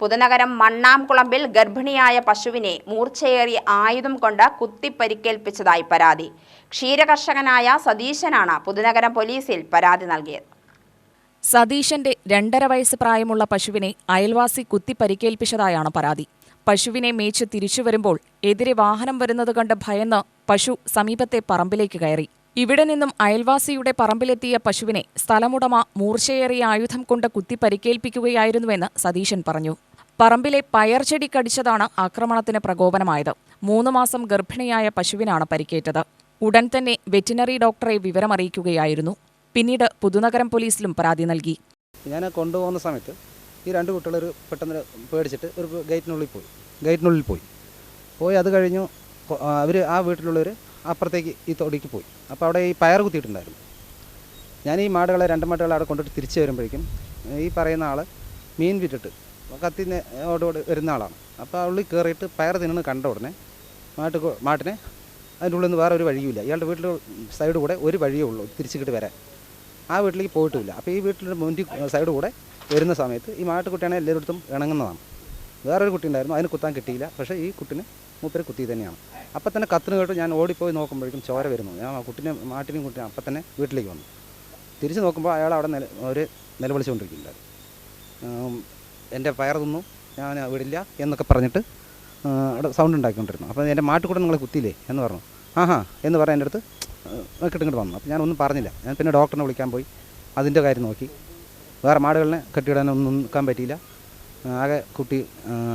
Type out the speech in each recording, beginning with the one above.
പുതുനഗരം മണ്ണാംകുളമ്പിൽ ഗർഭിണിയായ പശുവിനെ മൂർച്ചയേറിയ ആയുധം കൊണ്ട് കുത്തിപ്പരിക്കേൽപ്പിച്ചതായി പരാതി. ക്ഷീരകർഷകനായ സതീശനാണ് പുതുനഗരം പോലീസിൽ പരാതി നൽകിയത്. സതീശന്റെ രണ്ടര വയസ്സ് പ്രായമുള്ള പശുവിനെ അയൽവാസി കുത്തിപ്പരിക്കേൽപ്പിച്ചതായാണ് പരാതി. പശുവിനെ മേച്ച് തിരിച്ചു വരുമ്പോൾ എതിരെ വാഹനം വരുന്നത് കണ്ട് ഭയന്ന് പശു സമീപത്തെ പറമ്പിലേക്ക് കയറി. ഇവിടെ നിന്നും അയൽവാസിയുടെ പറമ്പിലെത്തിയ പശുവിനെ സ്ഥലമുടമ മൂർച്ചയേറിയ ആയുധം കൊണ്ട് കുത്തി പരിക്കേൽപ്പിക്കുകയായിരുന്നുവെന്ന് സതീശൻ പറഞ്ഞു. പറമ്പിലെ പയർചെടി കടിച്ചതാണ് ആക്രമണത്തിന് പ്രകോപനമായത്. മൂന്ന് മാസം ഗർഭിണിയായ പശുവിനാണ് പരിക്കേറ്റത്. ഉടൻ തന്നെ വെറ്റിനറി ഡോക്ടറെ വിവരമറിയിക്കുകയായിരുന്നു. പിന്നീട് പുതുനഗരം പോലീസിലും പരാതി നൽകി. ഞാൻ കൊണ്ടുപോകുന്ന സമയത്ത് ഈ രണ്ട് കുട്ടികൾ ഒരു പെട്ടെന്ന് പേടിച്ചിട്ട് ഒരു ഗേറ്റിനുള്ളിൽ പോയി. ഗേറ്റിനുള്ളിൽ പോയി. പോയി അത് കഴിഞ്ഞു അവർ ആ വീട്ടിലുള്ളവർ അപ്പുറത്തേക്ക് ഈ തൊടിക്ക് പോയി. അപ്പോൾ അവിടെ ഈ പയർ കുത്തിയിട്ടുണ്ടായിരുന്നു. ഞാൻ ഈ മാടുകളെ രണ്ട് മാടുകളെ അവിടെ കൊണ്ടിട്ട് തിരിച്ചു വരുമ്പോഴേക്കും ഈ പറയുന്ന ആൾ മീൻ വിറ്റിട്ട് കത്തി ഓടോട് വരുന്ന ആളാണ്. അപ്പോൾ ഉള്ളിൽ കയറിയിട്ട് പയർ തിന്നു കണ്ട ഉടനെ മാട്ട് മാട്ടിനെ അതിന്റെ ഉള്ളിൽ നിന്ന് വേറെ ഒരു വഴിയുമില്ല. ഇയാളുടെ വീട്ടിൽ സൈഡ് കൂടെ ഒരു വഴിയേ ഉള്ളൂ തിരിച്ചിട്ട് വരാൻ. ആ വീട്ടിലേക്ക് പോയിട്ടില്ല. അപ്പോൾ ഈ വീട്ടിന്റെ മുന്നിൽ സൈഡ് കൂടെ വരുന്ന സമയത്ത് ഈ മാട്ടുകുട്ടിയാണെങ്കിൽ എല്ലായിടത്തും ഇണങ്ങുന്നതാണ്. വേറൊരു കുട്ടി ഉണ്ടായിരുന്നു അതിന് കുത്താൻ കിട്ടിയില്ല. പക്ഷേ ഈ കുട്ടിന് മൂപ്പര് കുത്തി തന്നെയാണ്. അപ്പം തന്നെ കത്തിന് കേട്ട് ഞാൻ ഓടിപ്പോയി നോക്കുമ്പോഴേക്കും ചോര വരുന്നു. ഞാൻ ആ കുട്ടിനെ മാട്ടിനെയും കുട്ടിനെ അപ്പം തന്നെ വീട്ടിലേക്ക് വന്നു. തിരിച്ച് നോക്കുമ്പോൾ അയാൾ അവിടെ നില ഒരു നിലവിളിച്ചുകൊണ്ടിരിക്കുന്നുണ്ടായിരുന്നു എന്റെ പയർ തിന്നു ഞാൻ വിടില്ല എന്നൊക്കെ പറഞ്ഞിട്ട് അവിടെ സൗണ്ട് ഉണ്ടാക്കിക്കൊണ്ടിരുന്നു. അപ്പോൾ എന്റെ മാട്ടുകൂടെ നിങ്ങളെ കുത്തിയില്ലേ എന്ന് പറഞ്ഞു. ആഹാ എന്ന് പറയാൻ എന്റെ അടുത്ത് കിട്ടിങ്ങോട്ട് വന്നു. അപ്പോൾ ഞാനൊന്നും പറഞ്ഞില്ല. ഞാൻ പിന്നെ ഡോക്ടറിനെ വിളിക്കാൻ പോയി. അതിന്റെ കാര്യം നോക്കി. വേറെ മാടുകളിനെ കെട്ടിയിടാനൊന്നും നിൽക്കാൻ പറ്റിയില്ല. ആകെ കുട്ടി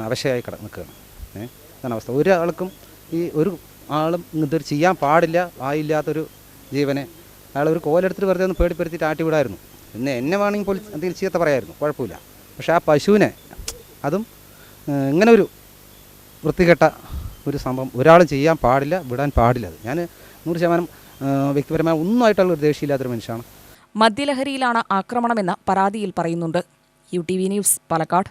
അവശയായി കിട നിൽക്കുകയാണ്. ഏഹ് അതാണ് അവസ്ഥ. ഒരാൾക്കും ഈ ഒരു ആളും ഇതൊരു ചെയ്യാൻ പാടില്ല ആയില്ലാത്തൊരു ജീവനെ അയാൾ ഒരു കോലെടുത്തിട്ട് വെറുതെ ഒന്ന് പേടിപ്പെടുത്തിയിട്ട് ആട്ടി വിടായിരുന്നു. പിന്നെ എന്നെ വേണമെങ്കിൽ പോലും എന്തെങ്കിലും ചീത്ത പറയായിരുന്നു. കുഴപ്പമില്ല. പക്ഷേ ആ പശുവിനെ അതും ഇങ്ങനെ ഒരു വൃത്തികെട്ട ഒരു സംഭവം ഒരാളും ചെയ്യാൻ പാടില്ല വിടാൻ പാടില്ല അത്. ഞാൻ നൂറ് ശതമാനം വ്യക്തിപരമായ ഒന്നുമായിട്ടുള്ള ഒരു ദേഷ്യമില്ലാത്തൊരു മനുഷ്യനാണ്. മദ്യലഹരിയിലാണ് ആക്രമണമെന്ന് പരാതിയിൽ പറയുന്നുണ്ട്. U T V news Palakkad.